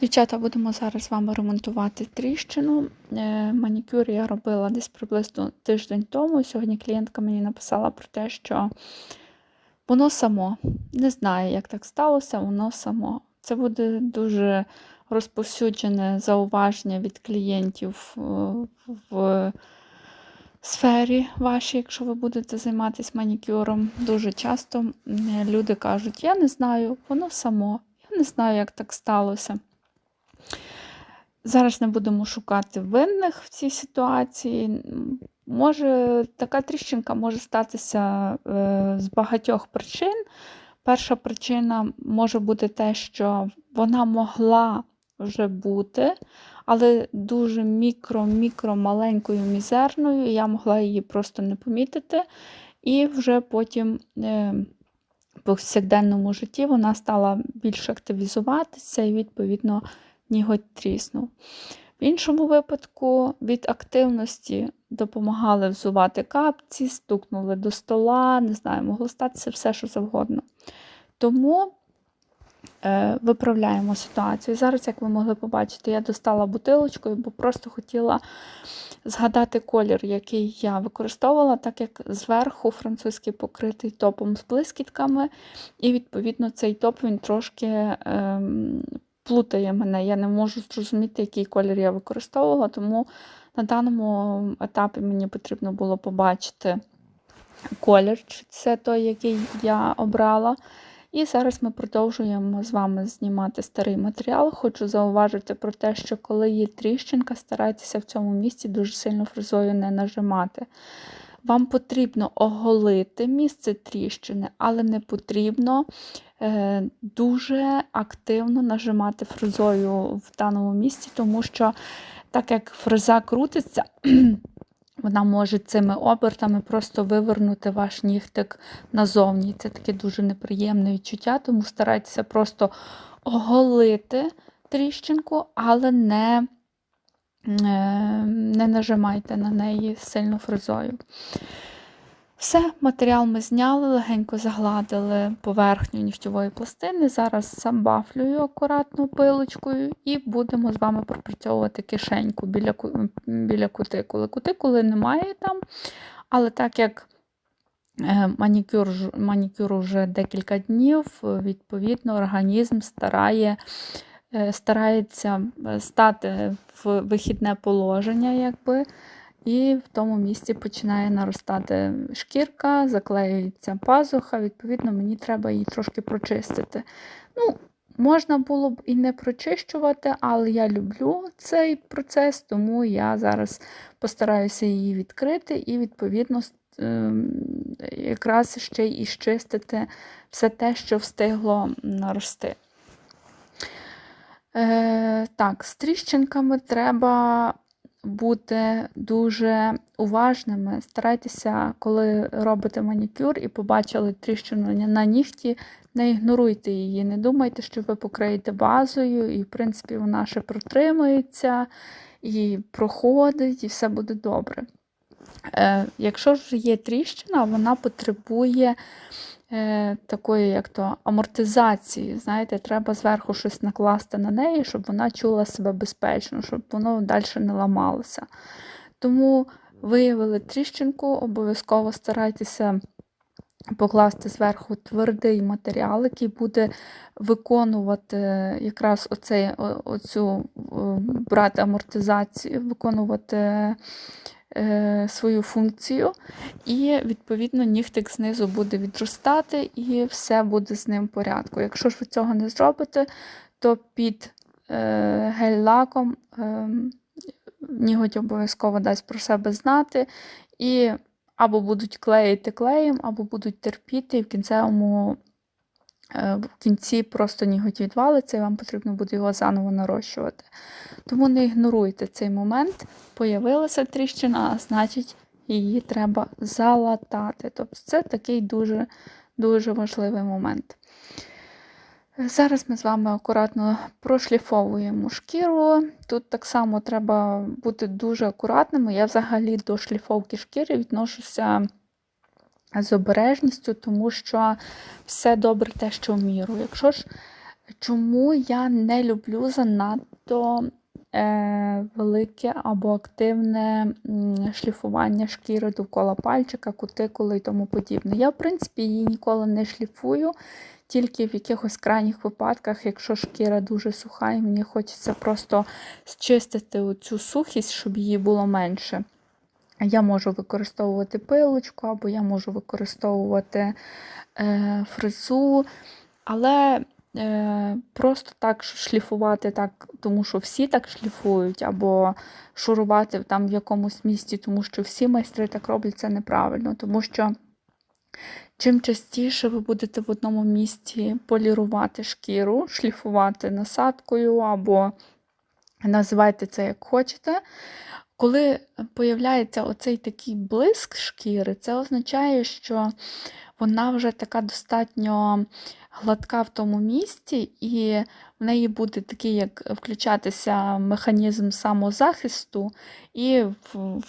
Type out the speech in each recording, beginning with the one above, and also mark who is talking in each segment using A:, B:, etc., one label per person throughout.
A: Дівчата, будемо зараз з вами ремонтувати тріщину. Е, Манікюр я робила десь приблизно тиждень тому. Сьогодні клієнтка мені написала про те, що воно само. Не знаю, як так сталося, воно само. Це буде дуже розповсюджене зауваження від клієнтів е, в сфері вашій, якщо ви будете займатися манікюром. Дуже часто люди кажуть, я не знаю, воно само. Я не знаю, як так сталося. Зараз не будемо шукати винних в цій ситуації. Може, така тріщинка може статися е, з багатьох причин. Перша причина може бути те, що вона могла вже бути, але дуже мікро-мікро маленькою, мізерною. Я могла її просто не помітити. І вже потім е, в повсякденному житті вона стала більш активізуватися і, відповідно, ніготь тріснув. В іншому випадку від активності допомагали взувати капці, стукнули до стола, не знаю, могло статися все, що завгодно. Тому е, виправляємо ситуацію. Зараз, як ви могли побачити, я достала бутилочкою, бо просто хотіла згадати колір, який я використовувала, так як зверху французький покритий топом з блискітками, і, відповідно, цей топ він трошки ем, плутає мене. Я не можу зрозуміти, який колір я використовувала, тому на даному етапі мені потрібно було побачити колір, чи це той, який я обрала. І зараз ми продовжуємо з вами знімати старий матеріал. Хочу зауважити про те, що коли є тріщинка, старайтеся в цьому місці дуже сильно фрезою не нажимати. Вам потрібно оголити місце тріщини, але не потрібно е, дуже активно нажимати фрезою в даному місці, тому що так як фреза крутиться, вона може цими обертами просто вивернути ваш нігтик назовні. Це таке дуже неприємне відчуття, тому старайтеся просто оголити тріщинку, але не, не нажимайте на неї сильно фрезою. Все, матеріал ми зняли, легенько загладили поверхню нігтєвої пластини. Зараз забафлюю акуратно пилочкою і будемо з вами пропрацьовувати кишеньку біля, біля кутикули. Кутикули немає там, але так як е, манікюр, ж- вже декілька днів, відповідно, організм старає, е, старається е, стати в вихідне положення, якби. І в тому місці починає наростати шкірка, заклеюється пазуха, відповідно, мені треба її трошки прочистити. Ну, можна було б і не прочищувати, але я люблю цей процес, тому я зараз постараюся її відкрити і, відповідно, ем, якраз ще й іщистити все те, що встигло нарости. Е, так, з тріщинками треба бути дуже уважними. Старайтеся, коли робите манікюр і побачили тріщину на нігті, не ігноруйте її. Не думайте, що ви покриєте базою, і, в принципі, вона ще протримається, і проходить, і все буде добре. Е, якщо ж є тріщина, вона потребує е, такої, як то, амортизації. Знаєте, треба зверху щось накласти на неї, щоб вона чула себе безпечно, щоб воно далі не ламалося. Тому виявили тріщинку, обов'язково старайтеся покласти зверху твердий матеріал, який буде виконувати якраз оцей, оцю е, брати амортизацію, виконувати е, свою функцію. І, відповідно, нігтик знизу буде відростати, і все буде з ним в порядку. Якщо ж ви цього не зробите, то під е, гель-лаком е, ніготь обов'язково дасть про себе знати. І або будуть клеїти клеєм, або будуть терпіти, і в кінцевому е, в кінці просто ніготь відвалиться, і вам потрібно буде його заново нарощувати. Тому не ігноруйте цей момент. Появилася тріщина, а значить, її треба залатати. Тобто це такий дуже, дуже важливий момент. Зараз ми з вами акуратно прошліфовуємо шкіру. Тут так само треба бути дуже акуратними. Я взагалі до шліфовки шкіри відношуся з обережністю, тому що все добре те, що в міру. Якщо ж Чому я не люблю занадто е, велике або активне шліфування шкіри довкола пальчика, кутикули і тому подібне. Я, в принципі, її ніколи не шліфую, тільки в якихось крайніх випадках, якщо шкіра дуже суха, і мені хочеться просто зчистити цю сухість, щоб її було менше. Я можу використовувати пилочку, або я можу використовувати е, фрезу, але е, просто так шліфувати, так, тому що всі так шліфують, або шурувати там в якомусь місці, тому що всі майстри так роблять, це неправильно. Тому що чим частіше ви будете в одному місці полірувати шкіру, шліфувати насадкою, або називайте це як хочете. Коли появляється оцей такий блиск шкіри, це означає, що вона вже така достатньо гладка в тому місці, і в неї буде такий, як включатися механізм самозахисту, і в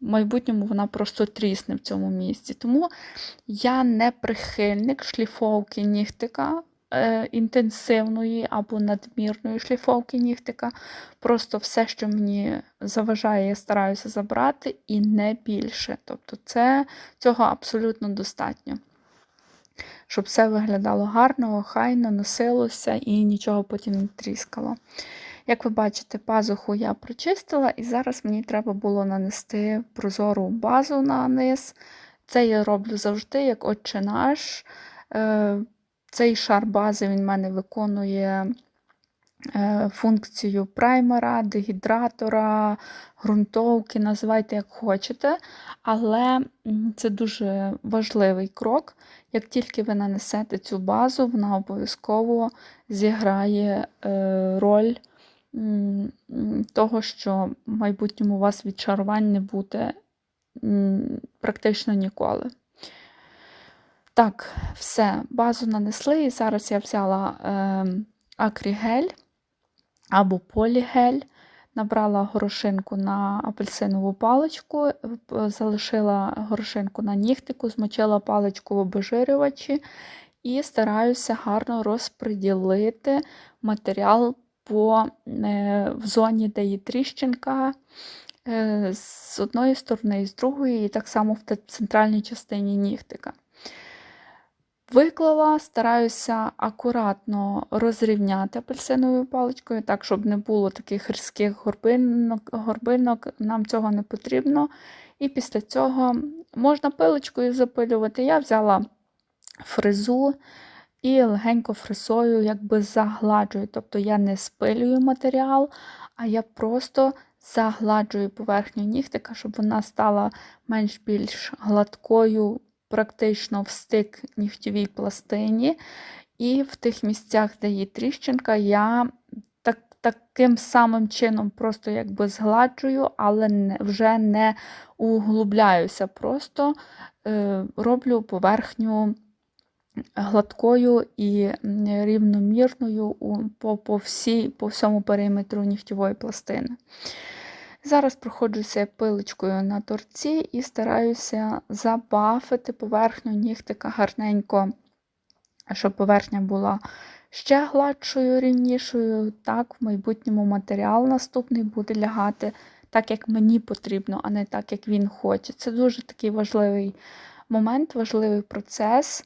A: майбутньому вона просто трісне в цьому місці. Тому я не прихильник шліфовки нігтика. Е, інтенсивної або надмірної шліфовки нігтика. Просто все, що мені заважає, я стараюся забрати, і не більше. Тобто це, цього абсолютно достатньо. Щоб все виглядало гарно, охайно, носилося і нічого потім не тріскало. Як ви бачите, пазуху я прочистила, і зараз мені треба було нанести прозору базу на низ. Це я роблю завжди, як отче наш. Цей шар бази він в мене виконує е, функцію праймера, дегідратора, ґрунтовки, називайте як хочете. Але це дуже важливий крок. Як тільки ви нанесете цю базу, вона обов'язково зіграє е, роль того, що в майбутньому у вас відчарувань не буде практично ніколи. Так, все, базу нанесли, і зараз я взяла е, акрігель або полігель, набрала горошинку на апельсинову паличку, залишила горошинку на нігтику, змочила паличку в обезжирювачі і стараюся гарно розподілити матеріал по, е, в зоні, де є тріщинка. Е, з одної сторони і з другої, і так само в центральній частині нігтика. Виклала, стараюся акуратно розрівняти апельсиновою паличкою, так, щоб не було таких різких горбинок, горбинок, нам цього не потрібно. І після цього можна пилочкою запилювати. Я взяла фрезу і легенько фрезою якби загладжую. Тобто я не спилюю матеріал, а я просто загладжую поверхню нігтика, щоб вона стала менш більш гладкою практично в стик нігтєвій пластині, і в тих місцях, де є тріщинка, я так, таким самим чином просто якби згладжую, але не, вже не углубляюся, просто е, роблю поверхню. Гладкою і рівномірною по по, всій, по всьому периметру нігтєвої пластини. Зараз проходжуся пилочкою на торці і стараюся забафити поверхню нігтика гарненько, щоб поверхня була ще гладшою, рівнішою. Так, в майбутньому матеріал наступний буде лягати так, як мені потрібно, а не так, як він хоче. Це дуже такий важливий момент, важливий процес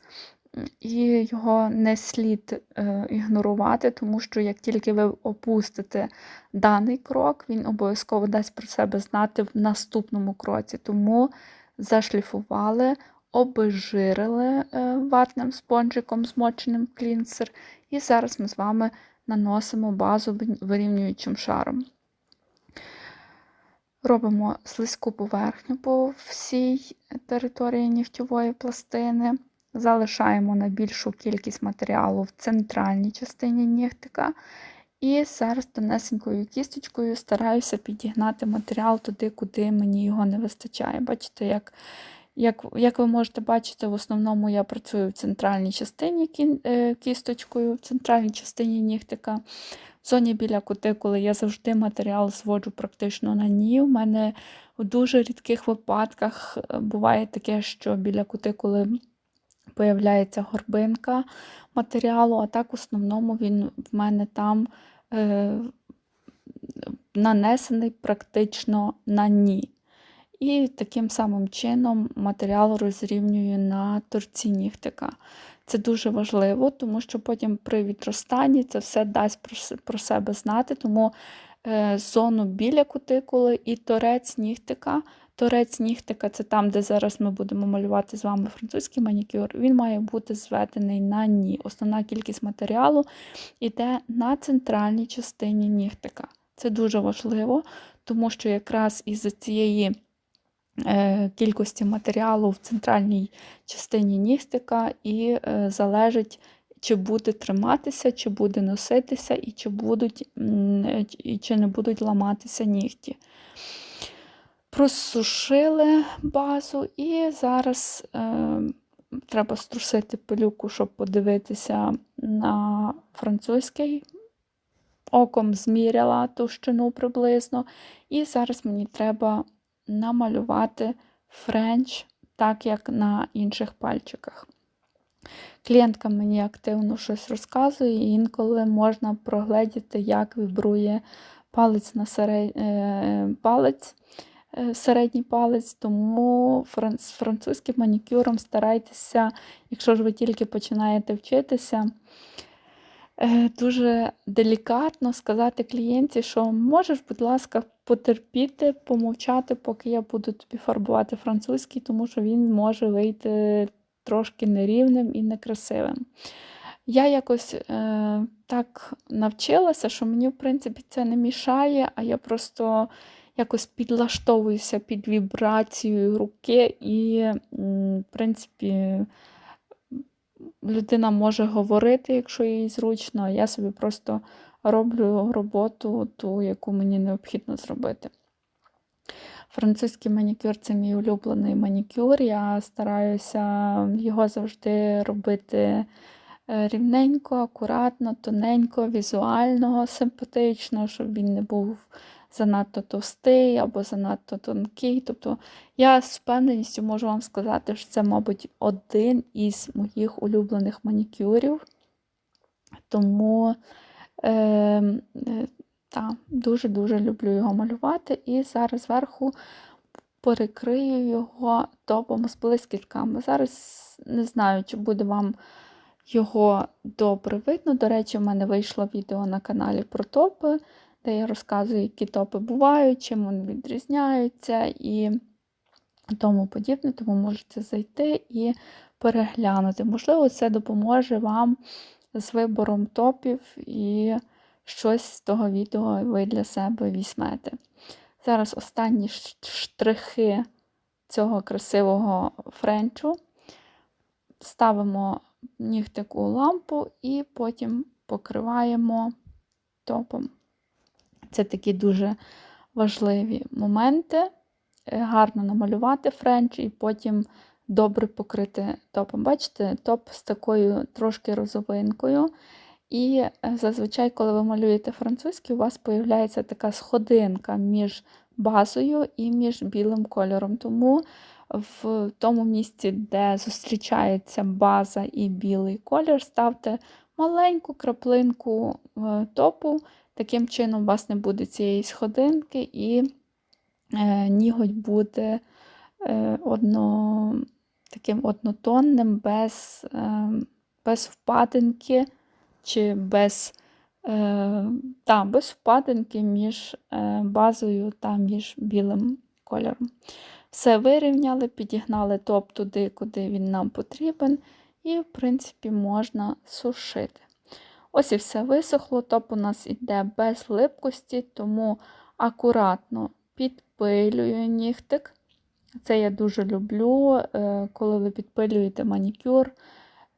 A: і його не слід е, ігнорувати, тому що як тільки ви опустите даний крок, він обов'язково дасть про себе знати в наступному кроці. Тому зашліфували, обезжирили е, ватним спонжиком, змоченим клінсер, і зараз ми з вами наносимо базу вирівнюючим шаром. Робимо слизьку поверхню по всій території нігтєвої пластини. Залишаємо на більшу кількість матеріалу в центральній частині нігтика. І зараз тонесенькою кісточкою стараюся підігнати матеріал туди, куди мені його не вистачає. Бачите, як як, як ви можете бачити, в основному я працюю в центральній частині е, кісточкою, в центральній частині нігтика. В зоні біля кутикули я завжди матеріал зводжу практично на ній. У мене в дуже рідких випадках е, буває таке, що біля кутикули появляється горбинка матеріалу, а так в основному він в мене там е, нанесений практично на ні. І таким самим чином матеріал розрівнюю на торці нігтика. Це дуже важливо, тому що потім при відростанні це все дасть про себе знати. Тому е, зону біля кутикули і торець нігтика. Торець нігтика це там, де зараз ми будемо малювати з вами французький манікюр. Він має бути зведений на ні. Основна кількість матеріалу йде на центральній частині нігтика. Це дуже важливо, тому що якраз із цієї е, кількості матеріалу в центральній частині нігтика і е, залежить, чи буде триматися, чи буде носитися, і чи, будуть, і чи не будуть ламатися нігті. Просушили базу, і зараз е, треба струсити пилюку, щоб подивитися на французький оком зміряла товщину приблизно. І зараз мені треба намалювати френч, так як на інших пальчиках. Клієнтка мені активно щось розказує, і інколи можна прогледіти, як вібрує палець на серед... Е, палець, середній палець, тому з французьким манікюром старайтеся, якщо ж ви тільки починаєте вчитися, Е, дуже делікатно сказати клієнті, що можеш, будь ласка, потерпіти, помовчати, поки я буду тобі фарбувати французький, тому що він може вийти трошки нерівним і некрасивим. Я якось е, так навчилася, що мені, в принципі, це не мішає, а я просто якось підлаштовуюся під вібрацію руки і, в принципі, людина може говорити, якщо їй зручно, а я собі просто роблю роботу, ту, яку мені необхідно зробити. Французький манікюр це мій улюблений манікюр. Я стараюся його завжди робити е, рівненько, акуратно, тоненько, візуально, симпатично, щоб він не був занадто товстий або занадто тонкий. Тобто я з впевненістю можу вам сказати, що це, мабуть, один із моїх улюблених манікюрів. Тому е, та, дуже-дуже люблю його малювати. І зараз зверху перекрию його топом з блискітками. Зараз не знаю, чи буде вам його добре видно. До речі, в мене вийшло відео на каналі про топи де я розказую, які топи бувають, чим вони відрізняються і тому подібне, тому можете зайти і переглянути. Можливо, це допоможе вам з вибором топів і щось з того відео ви для себе візьмете. Зараз останні штрихи цього красивого френчу. Ставимо нігтик у лампу і потім покриваємо топом. Це такі дуже важливі моменти. Е, гарно намалювати френч і потім добре покрити топом. Бачите, топ з такою трошки розовинкою. І е, зазвичай, коли ви малюєте французький, у вас з'являється така сходинка між базою і між білим кольором. Тому в тому місці, де зустрічається база і білий колір, ставте маленьку краплинку е, топу. Таким чином, у вас не буде цієї сходинки, і е, ніготь буде е, одно, таким однотонним, без е, без впадинки, чи без е, та, без впадинки між е, базою та між білим кольором. Все вирівняли, підігнали топ туди, куди він нам потрібен, і, в принципі, можна сушити. Ось і все висохло, топ у нас йде без липкості, тому акуратно підпилюю нігтик. Це я дуже люблю, е, коли ви підпилюєте манікюр,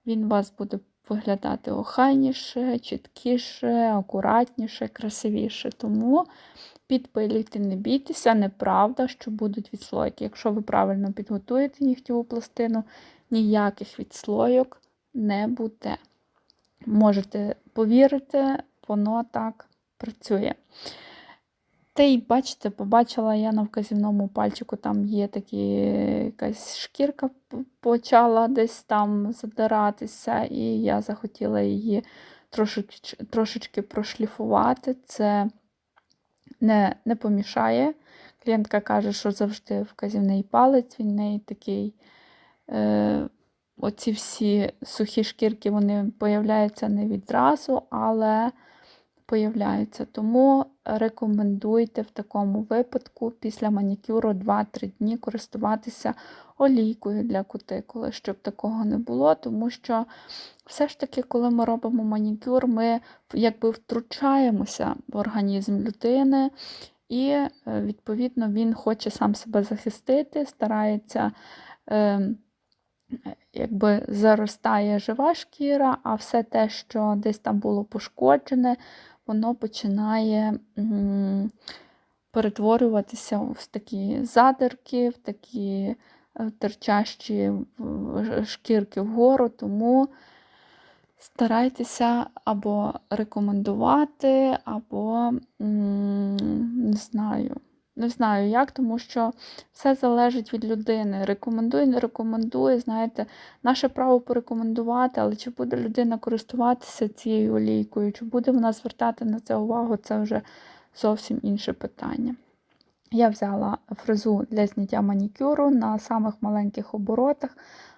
A: він у вас буде виглядати охайніше, чіткіше, акуратніше, красивіше. Тому підпилюйте, не бійтеся, неправда, що будуть відслойки. Якщо ви правильно підготуєте нігтєву пластину, ніяких відслойок не буде. Можете повірити, воно так працює. Та й бачите, побачила я на вказівному пальчику, там є такі якась шкірка почала десь там задиратися, і я захотіла її трошечки, трошечки прошліфувати. Це не, не помішає. Клієнтка каже, що завжди вказівний палець, він в неї такий. Е, оці всі сухі шкірки вони появляються не відразу, але появляються. Тому рекомендуйте в такому випадку після манікюру 2-3 дні користуватися олійкою для кутикули, щоб такого не було, тому що все ж таки, коли ми робимо манікюр, ми якби втручаємося в організм людини. І, е, відповідно, він хоче сам себе захистити, старається, е, якби заростає жива шкіра, а все те, що десь там було пошкоджене, воно починає перетворюватися в такі задирки, в такі е, терчащі шкірки вгору. Тому старайтеся або рекомендувати, або не знаю. Не знаю як, тому що все залежить від людини. Рекомендує, не рекомендує. Знаєте, наше право порекомендувати, але чи буде людина користуватися цією олійкою, чи буде вона звертати на це увагу, це вже зовсім інше питання. Я взяла фрезу для зняття манікюру на самих маленьких оборотах,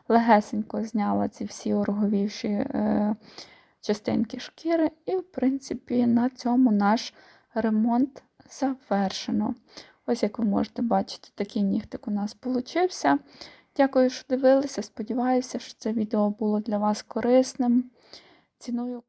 A: легесенько зняла ці всі ороговівші е, частинки шкіри, і, в принципі, на цьому наш ремонт завершено. Ось, як ви можете бачити, такий нігтик у нас получився. Дякую, що дивилися. Сподіваюся, що це відео було для вас корисним. Ціную.